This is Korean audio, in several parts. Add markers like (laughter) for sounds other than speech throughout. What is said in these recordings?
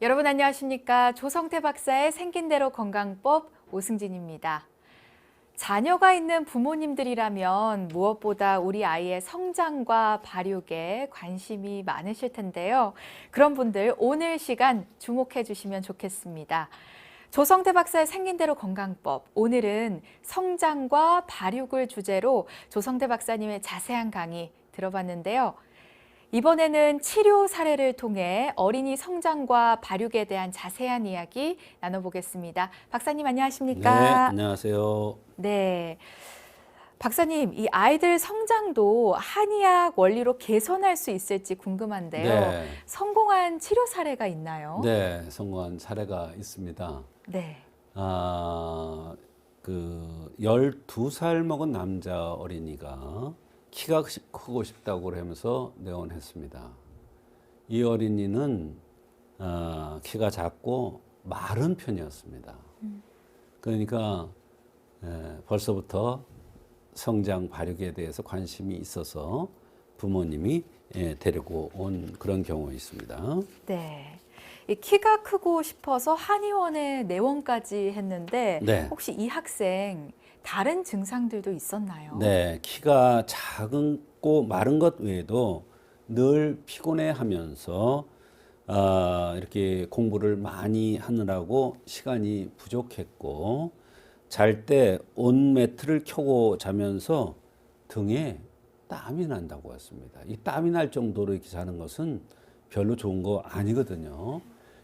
여러분 안녕하십니까? 조성태 박사의 생긴 대로 건강법 오승진입니다. 자녀가 있는 부모님들이라면 무엇보다 우리 아이의 성장과 발육에 관심이 많으실 텐데요. 그런 분들 오늘 시간 주목해 주시면 좋겠습니다. 조성태 박사의 생긴 대로 건강법. 오늘은 성장과 발육을 주제로 조성태 박사님의 자세한 강의 들어봤는데요. 이번에는 치료 사례를 통해 어린이 성장과 발육에 대한 자세한 이야기 나눠보겠습니다. 박사님 네, 안녕하십니까? 안녕하세요. 네. 박사님, 이 아이들 성장도 한의학 원리로 개선할 수 있을지 궁금한데요. 네, 성공한 치료 사례가 있나요? 네, 성공한 사례가 있습니다. 네. 아, 그 12살 먹은 남자 어린이가 키가 크- 크고 싶다고 그러면서 내원했습니다. 이 어린이는 아, 키가 작고 마른 편이었습니다. 그러니까 에, 벌써부터 성장 발육에 대해서 관심이 있어서 부모님이 예, 데리고 온 그런 경우가 있습니다. 네. 이 키가 크고 싶어서 한의원에 내원까지 했는데 네. 혹시 이 학생 다른 증상들도 있었나요? 네, 키가 작고 마른 것 외에도 늘 피곤해하면서 아, 이렇게 공부를 많이 하느라고 시간이 부족했고 잘 때 온 매트를 켜고 자면서 등에 땀이 난다고 했습니다. 이 땀이 날 정도로 이렇게 자는 것은 별로 좋은 거 아니거든요.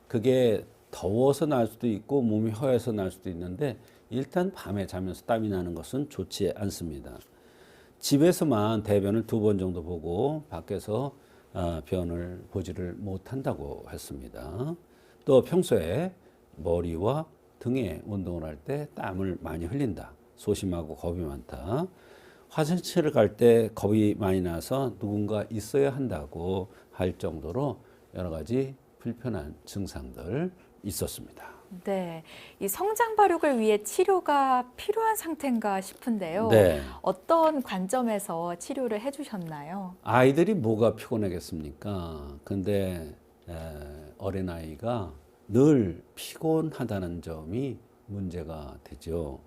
그게 더워서 날 수도 있고 몸이 허해서 날 수도 있는데 일단 밤에 자면서 땀이 나는 것은 좋지 않습니다. 집에서만 대변을 두 번 정도 보고 밖에서 어, 변을 보지를 못한다고 했습니다. 또 평소에 머리와 등에 운동을 할 때 땀을 많이 흘린다. 소심하고 겁이 많다. 화장실을 갈 때 겁이 많이 나서 누군가 있어야 한다고 할 정도로 여러 가지 불편한 증상들 있었습니다. 네. 이 성장 발육을 위해 치료가 필요한 상태인가 싶은데요. 네. 어떤 관점에서 치료를 해 주셨나요? 아이들이 뭐가 피곤하겠습니까? 근데 에, 어린아이가 늘 피곤하다는 점이 문제가 되죠.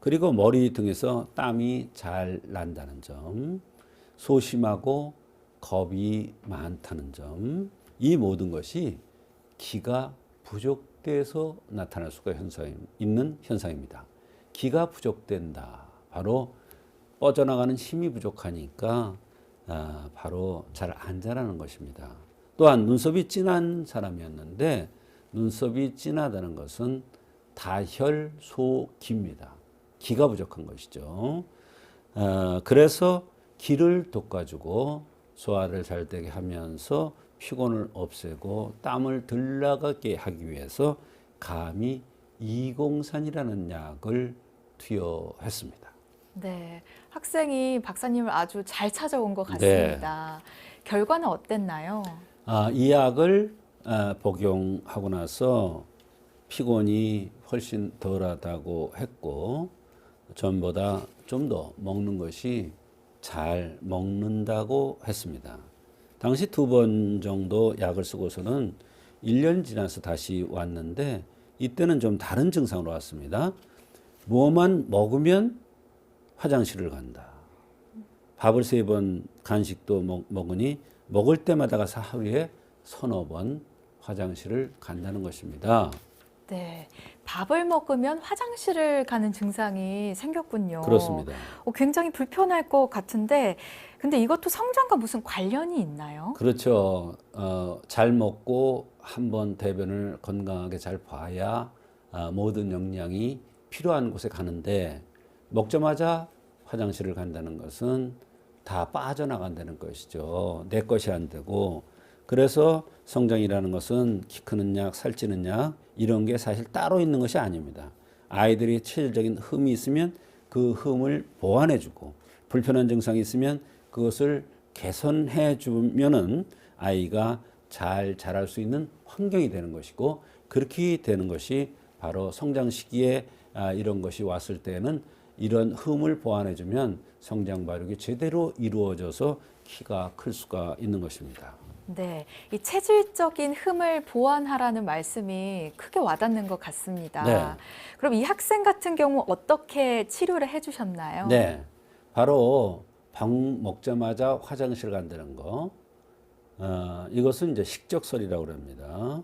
그리고 머리 등에서 땀이 잘 난다는 점, 소심하고 겁이 많다는 점, 이 모든 것이 기가 부족돼서 나타날 수가 현상, 있는 현상입니다. 기가 부족된다. 바로 뻗어나가는 힘이 부족하니까 아, 바로 잘 안 자라는 것입니다. 또한 눈썹이 진한 사람이었는데 눈썹이 진하다는 것은 다혈소기입니다. 기가 부족한 것이죠. 어, 그래서 기를 돋궈주고 소화를 잘 되게 하면서 피곤을 없애고 땀을 덜 나가게 하기 위해서 감히 이공산이라는 약을 투여했습니다. 네. 학생이 박사님을 아주 잘 찾아온 것 네. 같습니다. 결과는 어땠나요? 아, 이 약을 아, 복용하고 나서 피곤이 훨씬 덜하다고 했고 전보다 좀 더 먹는 것이 잘 먹는다고 했습니다. 당시 두 번 정도 약을 쓰고서는 1년 지나서 다시 왔는데 이때는 좀 다른 증상으로 왔습니다. 뭐만 먹으면 화장실을 간다. 밥을 세 번 간식도 먹, 먹으니 먹을 때마다 가서 하루에 서너 번 화장실을 간다는 것입니다. 네. 밥을 먹으면 화장실을 가는 증상이 생겼군요. 그렇습니다. 어, 굉장히 불편할 것 같은데, 근데 이것도 성장과 무슨 관련이 있나요? 그렇죠. 어, 잘 먹고 한번 대변을 건강하게 잘 봐야 아, 모든 영양이 필요한 곳에 가는데 먹자마자 화장실을 간다는 것은 다 빠져나간다는 것이죠. 내 것이 안 되고 그래서 성장이라는 것은 키 살찌는 약 이런 게 사실 따로 있는 것이 아닙니다. 아이들이 체질적인 흠이 있으면 그 흠을 보완해주고 불편한 증상이 있으면 그것을 개선해 주면은 아이가 잘 자랄 수 있는 환경이 되는 것이고 그렇게 되는 것이 바로 성장 시기에 아, 이런 것이 왔을 때는 이런 흠을 보완해 주면 성장 발육이 제대로 이루어져서 키가 클 수가 있는 것입니다. 네, 이 체질적인 흠을 보완하라는 말씀이 크게 와닿는 것 같습니다. 네. 그럼 이 학생 같은 경우 어떻게 치료를 해주셨나요? 네. 바로 밥 먹자마자 화장실 간다는 거. 어, 이것은 이제 식적설이라고 합니다.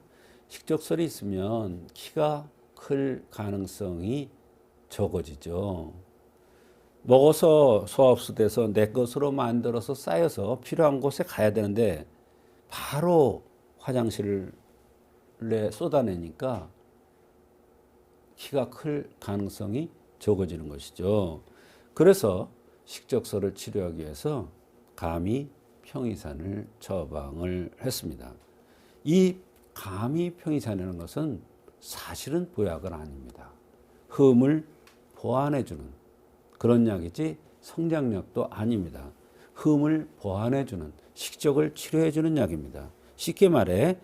식적설이 있으면 키가 클 가능성이 적어지죠. 먹어서 소화흡수돼서 내 것으로 만들어서 쌓여서 필요한 곳에 가야 되는데 바로 화장실에 쏟아내니까 키가 클 가능성이 적어지는 것이죠. 그래서 식적설을 치료하기 위해서 감히 평이산을 처방을 했습니다. 이 감히 평이산이라는 것은 사실은 보약은 아닙니다. 흠을 보완해주는 그런 약이지 성장약도 아닙니다. 흠을 보완해주는 식적을 치료해주는 약입니다. 쉽게 말해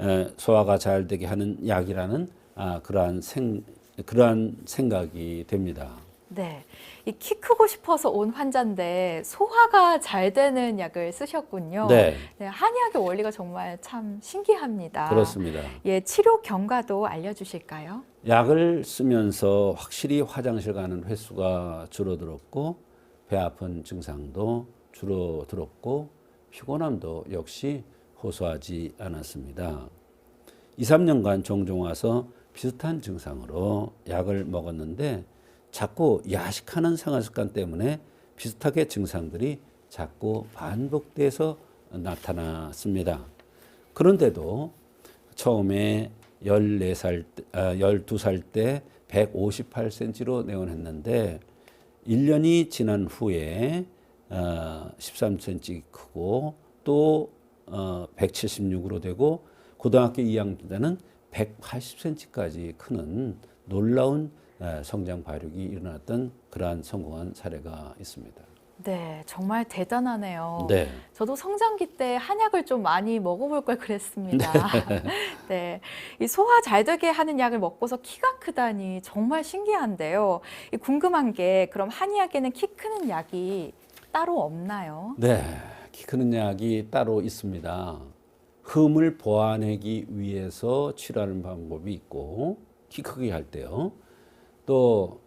에, 소화가 잘 되게 하는 약이라는 아, 그러한 생 그러한 생각이 됩니다. 네, 이 키 크고 싶어서 온 환자인데 소화가 잘 되는 약을 쓰셨군요. 네, 네, 한의학의 원리가 정말 참 신기합니다. 그렇습니다. 예, 치료 경과도 알려주실까요? 약을 쓰면서 확실히 화장실 가는 횟수가 줄어들었고 배 아픈 증상도 줄어들었고 피곤함도 역시 호소하지 않았습니다. 2, 3년간 종종 와서 비슷한 증상으로 약을 먹었는데 자꾸 야식하는 생활 습관 때문에 비슷하게 증상들이 자꾸 반복돼서 나타났습니다. 그런데도 처음에 14살, 때- 아, 12살 때 158cm로 내원했는데 1년이 지난 후에 어, 13cm 크고 또 어, 176으로 되고 고등학교 2학년 때는 180cm까지 크는 놀라운 에, 성장 발육이 일어났던 그러한 성공한 사례가 있습니다. 네, 정말 대단하네요. 네. 저도 성장기 때 한약을 좀 많이 먹어볼 걸 그랬습니다. 네. (laughs) 이 소화 잘 되게 하는 약을 먹고서 키가 크다니 정말 신기한데요. 이 궁금한 게 그럼 한의학에는 키 크는 약이 따로 없나요? 네, 키 크는 약이 따로 있습니다. 흠을 보완하기 위해서 치료하는 방법이 있고 키 크게 할 때요. 또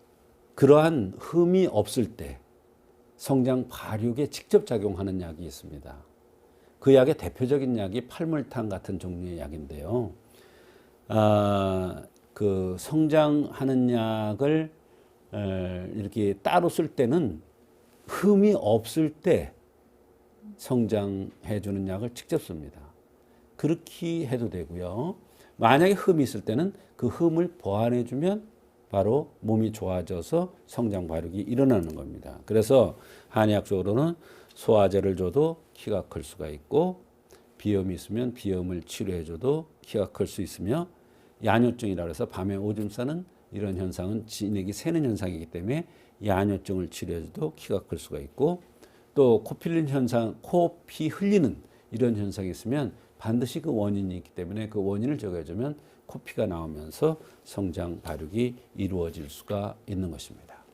그러한 흠이 없을 때 성장 발육에 직접 작용하는 약이 있습니다. 그 약의 대표적인 약이 팔물탕 같은 종류의 약인데요. 아, 그 성장하는 약을 에, 이렇게 따로 쓸 때는 흠이 없을 때 성장해 주는 약을 직접 씁니다. 그렇게 해도 되고요. 만약에 흠이 있을 때는 그 흠을 보완해 주면 바로 몸이 좋아져서 성장 발육이 일어나는 겁니다. 그래서 한의학적으로는 소화제를 줘도 키가 클 수가 있고 비염이 있으면 비염을 치료해 줘도 키가 클 수 있으며 야뇨증이라고 해서 밤에 오줌 싸는 이런 현상은 진액이 새는 현상이기 때문에 야뇨증을 치료해 줘도 키가 클 수가 있고 또 코필린 현상, 코 피 흘리는 이런 현상이 있으면 반드시 그 원인이 있기 때문에 그 원인을 제거해주면 코피가 나오면서 성장 발육이 이루어질 수가 있는 것입니다.